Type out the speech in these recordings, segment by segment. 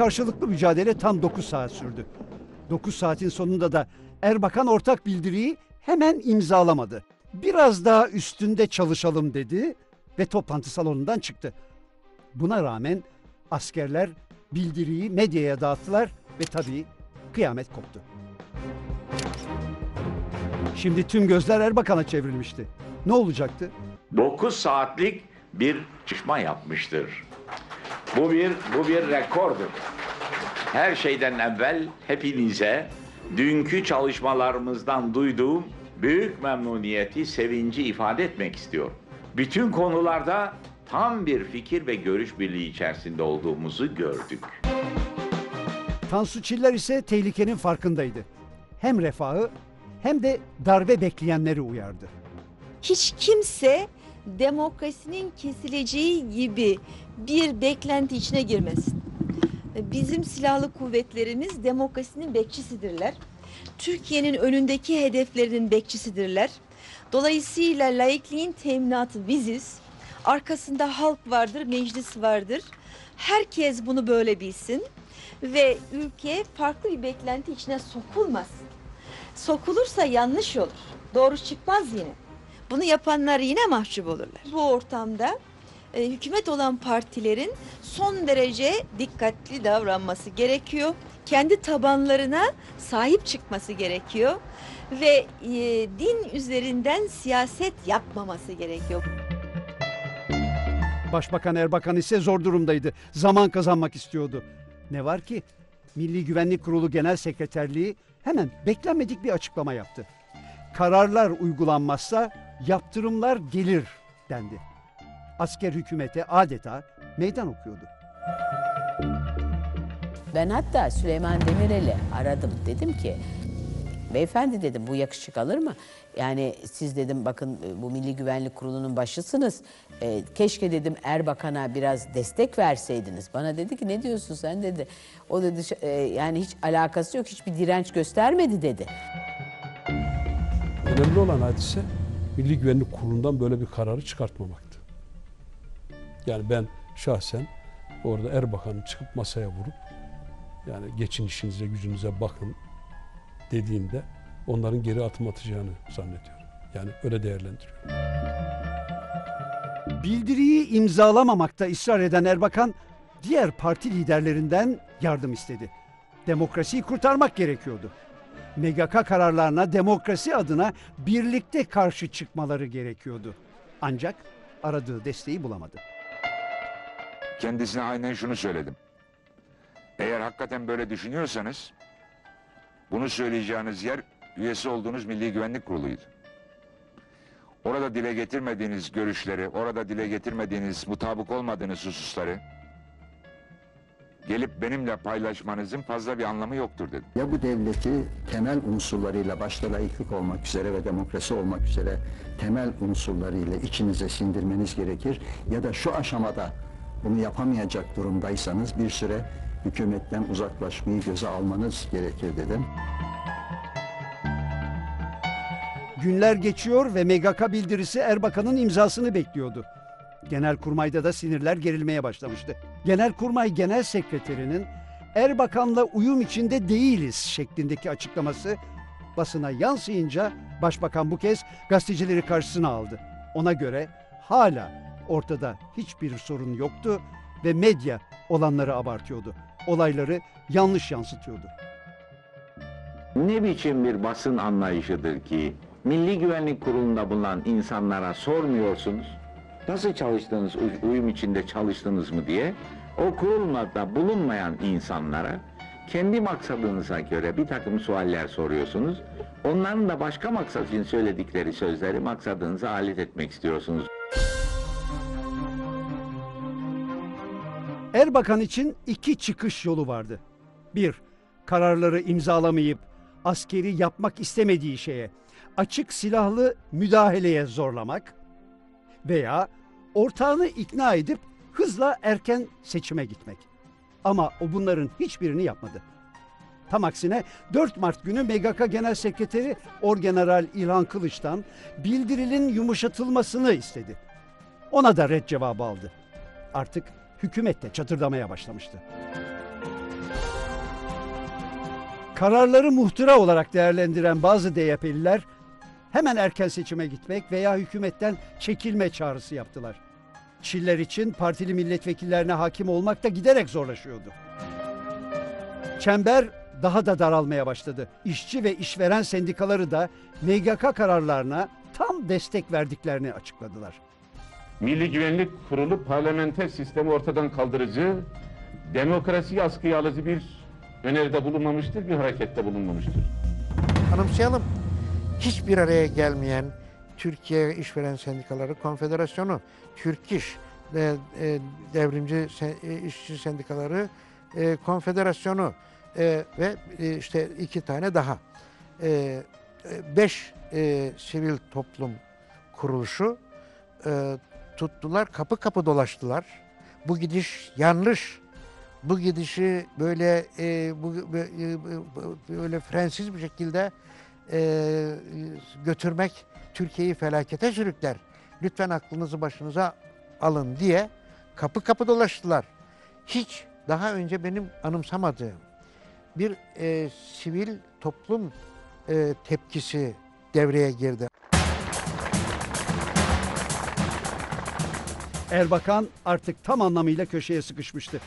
karşılıklı mücadele tam 9 saat sürdü. 9 saatin sonunda da Erbakan ortak bildiriyi hemen imzalamadı. Biraz daha üstünde çalışalım dedi ve toplantı salonundan çıktı. Buna rağmen askerler bildiriyi medyaya dağıttılar ve tabii kıyamet koptu. Şimdi tüm gözler Erbakan'a çevrilmişti. Ne olacaktı? 9 saatlik bir çıkma yapmıştır. Bu bir bu bir rekordur. Her şeyden evvel hepinize dünkü çalışmalarımızdan duyduğum büyük memnuniyeti, sevinci ifade etmek istiyorum. Bütün konularda tam bir fikir ve görüş birliği içerisinde olduğumuzu gördük. Tansu Çiller ise tehlikenin farkındaydı. Hem refahı hem de darbe bekleyenleri uyardı. hiç kimse demokrasinin kesileceği gibi bir beklenti içine girmesin. Bizim silahlı kuvvetlerimiz demokrasinin bekçisidirler. Türkiye'nin önündeki hedeflerinin bekçisidirler. Dolayısıyla laikliğin teminatı biziz. Arkasında halk vardır, meclis vardır. Herkes bunu böyle bilsin ve ülke farklı bir beklenti içine sokulmasın. Sokulursa yanlış olur. Doğru çıkmaz yine. Bunu yapanlar yine mahcup olurlar. Bu ortamda e, hükümet olan partilerin son derece dikkatli davranması gerekiyor. Kendi tabanlarına sahip çıkması gerekiyor ve e, din üzerinden siyaset yapmaması gerekiyor. Başbakan Erbakan ise zor durumdaydı. Zaman kazanmak istiyordu. Ne var ki Milli Güvenlik Kurulu Genel Sekreterliği hemen beklenmedik bir açıklama yaptı. Kararlar uygulanmazsa yaptırımlar gelir dendi. Asker hükümete adeta meydan okuyordu. Ben hatta Süleyman Demirel'i aradım. Dedim ki beyefendi dedim bu yakışık alır mı? Yani siz dedim bakın bu Milli Güvenlik Kurulu'nun başısınız. E, keşke dedim Erbakan'a biraz destek verseydiniz. Bana dedi ki ne diyorsun sen dedi. O dedi "Ş- e, yani hiç alakası yok hiçbir direnç göstermedi dedi. Önemli olan hadise Milli Güvenlik Kurulu'ndan böyle bir kararı çıkartmamaktı. Yani ben şahsen orada Erbakan'ın çıkıp masaya vurup yani geçin işinize gücünüze bakın dediğinde onların geri adım atacağını zannediyorum. Yani öyle değerlendiriyorum. Bildiriyi imzalamamakta ısrar eden Erbakan diğer parti liderlerinden yardım istedi. Demokrasiyi kurtarmak gerekiyordu. MGK kararlarına demokrasi adına birlikte karşı çıkmaları gerekiyordu. Ancak aradığı desteği bulamadı. Kendisine aynen şunu söyledim. Eğer hakikaten böyle düşünüyorsanız bunu söyleyeceğiniz yer üyesi olduğunuz Milli Güvenlik Kurulu'ydu. Orada dile getirmediğiniz görüşleri, orada dile getirmediğiniz, mutabık olmadığınız hususları gelip benimle paylaşmanızın fazla bir anlamı yoktur dedim. Ya bu devleti temel unsurlarıyla başta laiklik olmak üzere ve demokrasi olmak üzere temel unsurlarıyla içinize sindirmeniz gerekir ya da şu aşamada bunu yapamayacak durumdaysanız bir süre hükümetten uzaklaşmayı göze almanız gerekir dedim. Günler geçiyor ve MGK bildirisi Erbakan'ın imzasını bekliyordu. Genelkurmay'da da sinirler gerilmeye başlamıştı. Genelkurmay Genel Sekreterinin Erbakan'la uyum içinde değiliz şeklindeki açıklaması basına yansıyınca Başbakan bu kez gazetecileri karşısına aldı. Ona göre hala ortada hiçbir sorun yoktu ve medya olanları abartıyordu. Olayları yanlış yansıtıyordu. Ne biçim bir basın anlayışıdır ki Milli Güvenlik Kurulu'nda bulunan insanlara sormuyorsunuz. Nasıl çalıştınız, uy- uyum içinde çalıştınız mı diye. O kurullarda bulunmayan insanlara kendi maksadınıza göre bir takım sualler soruyorsunuz. Onların da başka maksat için söyledikleri sözleri maksadınıza alet etmek istiyorsunuz. Erbakan için iki çıkış yolu vardı. Bir, kararları imzalamayıp askeri yapmak istemediği şeye açık silahlı müdahaleye zorlamak veya ortağını ikna edip hızla erken seçime gitmek. Ama o bunların hiçbirini yapmadı. Tam aksine 4 Mart günü MGK Genel Sekreteri Orgeneral İlhan Kılıç'tan bildirinin yumuşatılmasını istedi. Ona da red cevabı aldı. Artık hükümet de çatırdamaya başlamıştı. Kararları muhtıra olarak değerlendiren bazı DYP'liler hemen erken seçime gitmek veya hükümetten çekilme çağrısı yaptılar. Çiller için partili milletvekillerine hakim olmak da giderek zorlaşıyordu. Çember daha da daralmaya başladı. İşçi ve işveren sendikaları da MGK kararlarına tam destek verdiklerini açıkladılar. Milli Güvenlik Kurulu parlamenter sistemi ortadan kaldırıcı, demokrasiyi askıya alıcı bir öneride bulunmamıştır, bir harekette bulunmamıştır. Anımsayalım. Hiçbir araya gelmeyen Türkiye İşveren Sendikaları Konfederasyonu, Türk İş, e, e, Devrimci e, İşçi Sendikaları e, Konfederasyonu ve işte iki tane daha. Beş sivil toplum kuruluşu tuttular, kapı kapı dolaştılar. Bu gidiş yanlış. Bu gidişi böyle bu, bö- bu- böyle frensiz bir şekilde e, götürmek Türkiye'yi felakete sürükler. Lütfen aklınızı başınıza alın diye kapı kapı dolaştılar. Hiç daha önce benim anımsamadığım bir e, sivil toplum e, tepkisi devreye girdi. Erbakan artık tam anlamıyla köşeye sıkışmıştı.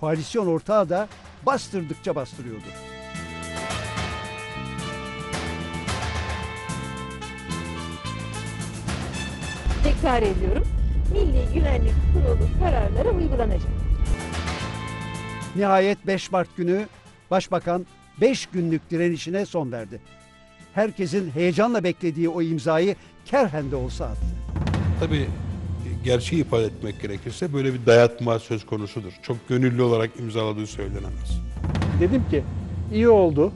Koalisyon ortağı da bastırdıkça bastırıyordu. Tekrar ediyorum. Milli Güvenlik Kurulu kararları uygulanacak. Nihayet 5 Mart günü Başbakan 5 günlük direnişine son verdi. Herkesin heyecanla beklediği o imzayı kerhen de olsa attı. Tabii gerçeği ifade etmek gerekirse böyle bir dayatma söz konusudur. Çok gönüllü olarak imzaladığı söylenemez. Dedim ki iyi oldu.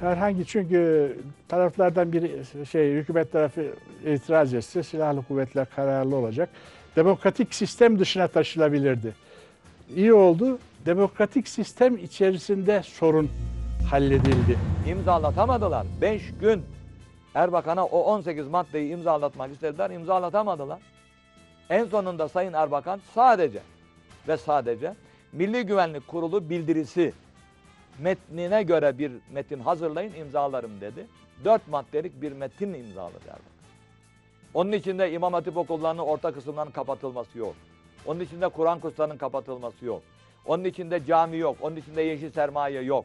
Herhangi çünkü taraflardan biri şey hükümet tarafı itiraz etse silahlı kuvvetler kararlı olacak. Demokratik sistem dışına taşılabilirdi. İyi oldu. Demokratik sistem içerisinde sorun halledildi. imzalatamadılar. 5 gün Erbakan'a o 18 maddeyi imzalatmak istediler, imzalatamadılar. En sonunda Sayın Erbakan sadece ve sadece Milli Güvenlik Kurulu bildirisi metnine göre bir metin hazırlayın imzalarım dedi. 4 maddelik bir metin imzaladı Erbakan. Onun içinde İmam Hatip okullarının orta kısımlarının kapatılması yok. Onun içinde Kur'an kurslarının kapatılması yok. Onun içinde cami yok. Onun içinde yeşil sermaye yok.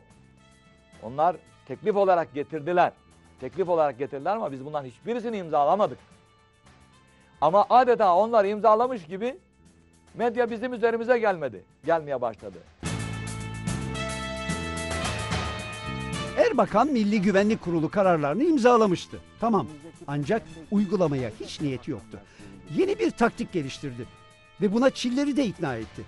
Onlar teklif olarak getirdiler. Teklif olarak getirdiler ama biz bundan hiçbirisini imzalamadık. Ama adeta onlar imzalamış gibi medya bizim üzerimize gelmedi. Gelmeye başladı. Erbakan Milli Güvenlik Kurulu kararlarını imzalamıştı. Tamam. Ancak uygulamaya hiç niyeti yoktu. Yeni bir taktik geliştirdi ve buna Çilleri de ikna etti.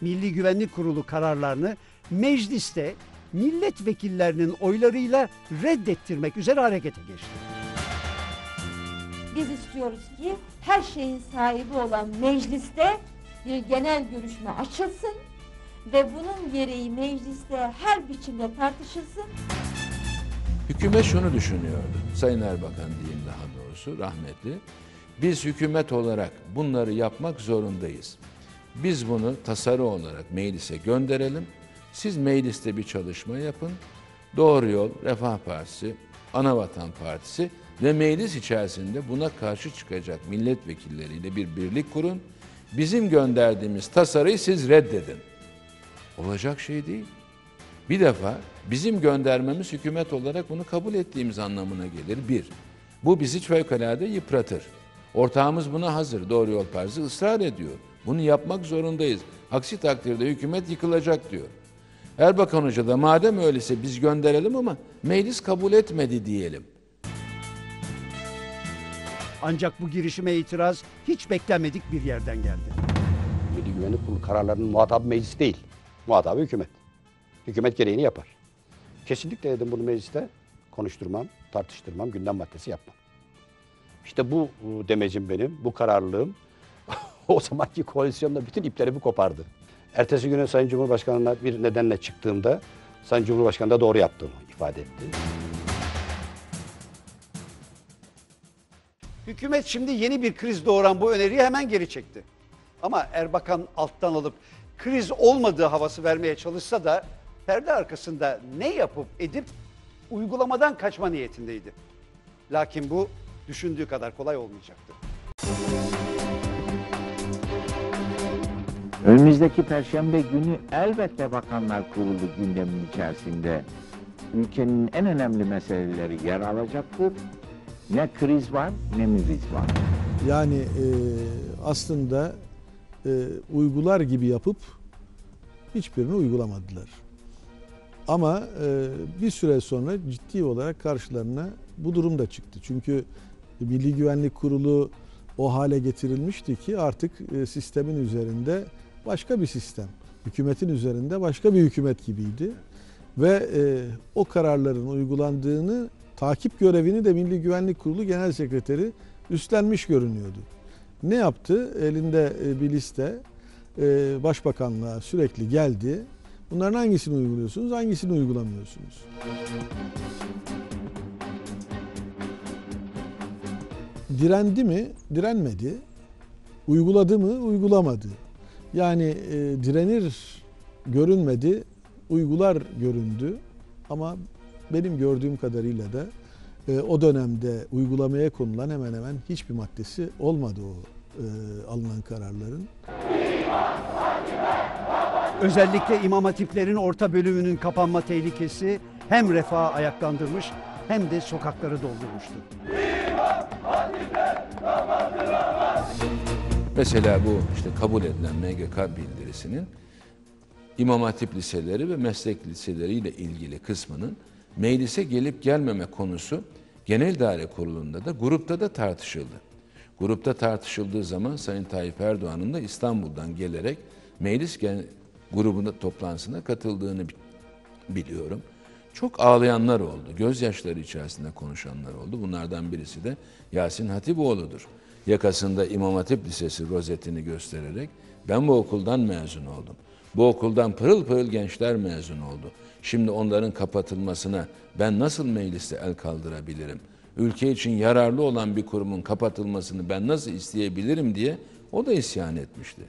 Milli Güvenlik Kurulu kararlarını mecliste milletvekillerinin oylarıyla reddettirmek üzere harekete geçti. Biz istiyoruz ki her şeyin sahibi olan mecliste bir genel görüşme açılsın ve bunun gereği mecliste her biçimde tartışılsın. Hükümet şunu düşünüyordu. Sayın Erbakan diyeyim daha doğrusu rahmetli. Biz hükümet olarak bunları yapmak zorundayız. Biz bunu tasarı olarak meclise gönderelim. Siz mecliste bir çalışma yapın. Doğru Yol, Refah Partisi, Anavatan Partisi ve meclis içerisinde buna karşı çıkacak milletvekilleriyle bir birlik kurun. Bizim gönderdiğimiz tasarıyı siz reddedin. Olacak şey değil. Bir defa bizim göndermemiz hükümet olarak bunu kabul ettiğimiz anlamına gelir. Bir, bu bizi fevkalade yıpratır. Ortağımız buna hazır. Doğru Yol Partisi ısrar ediyor. Bunu yapmak zorundayız. Aksi takdirde hükümet yıkılacak diyor. Erbakan Hoca da madem öyleyse biz gönderelim ama meclis kabul etmedi diyelim. Ancak bu girişime itiraz hiç beklenmedik bir yerden geldi. Milli Güvenlik Kurulu kararlarının muhatabı meclis değil. Muhatabı hükümet. Hükümet gereğini yapar. Kesinlikle dedim bunu mecliste konuşturmam, tartıştırmam, gündem maddesi yapmam. İşte bu demecim benim, bu kararlılığım o zamanki koalisyonda bütün iplerimi kopardı. Ertesi günü Sayın Cumhurbaşkanı'na bir nedenle çıktığımda Sayın Cumhurbaşkanı da doğru yaptığını ifade etti. Hükümet şimdi yeni bir kriz doğuran bu öneriyi hemen geri çekti. Ama Erbakan alttan alıp kriz olmadığı havası vermeye çalışsa da perde arkasında ne yapıp edip uygulamadan kaçma niyetindeydi. Lakin bu düşündüğü kadar kolay olmayacaktı. Önümüzdeki perşembe günü elbette Bakanlar Kurulu gündemin içerisinde ülkenin en önemli meseleleri yer alacaktır. Ne kriz var ne müriz var. Yani e, aslında e, uygular gibi yapıp hiçbirini uygulamadılar. Ama e, bir süre sonra ciddi olarak karşılarına bu durum da çıktı. Çünkü Milli Güvenlik Kurulu o hale getirilmişti ki artık e, sistemin üzerinde başka bir sistem, hükümetin üzerinde başka bir hükümet gibiydi. Ve e, o kararların uygulandığını takip görevini de Milli Güvenlik Kurulu Genel Sekreteri üstlenmiş görünüyordu. Ne yaptı? Elinde e, bir liste e, başbakanlığa sürekli geldi. Bunların hangisini uyguluyorsunuz, hangisini uygulamıyorsunuz? Direndi mi? Direnmedi. Uyguladı mı? Uygulamadı. Yani e, direnir görünmedi, uygular göründü. Ama benim gördüğüm kadarıyla da e, o dönemde uygulamaya konulan hemen hemen hiçbir maddesi olmadı o e, alınan kararların. Özellikle imam hatiplerin orta bölümünün kapanma tehlikesi hem refahı ayaklandırmış hem de sokakları doldurmuştu. Mesela bu işte kabul edilen MGK bildirisinin İmam Hatip liseleri ve meslek liseleriyle ilgili kısmının meclise gelip gelmeme konusu Genel Daire Kurulu'nda da grupta da tartışıldı. Grupta tartışıldığı zaman Sayın Tayyip Erdoğan'ın da İstanbul'dan gelerek meclis gen- grubunda toplantısına katıldığını bi- biliyorum. Çok ağlayanlar oldu. Gözyaşları içerisinde konuşanlar oldu. Bunlardan birisi de Yasin Hatipoğlu'dur. Yakasında İmam Hatip Lisesi rozetini göstererek ben bu okuldan mezun oldum. Bu okuldan pırıl pırıl gençler mezun oldu. Şimdi onların kapatılmasına ben nasıl mecliste el kaldırabilirim? Ülke için yararlı olan bir kurumun kapatılmasını ben nasıl isteyebilirim diye o da isyan etmişti.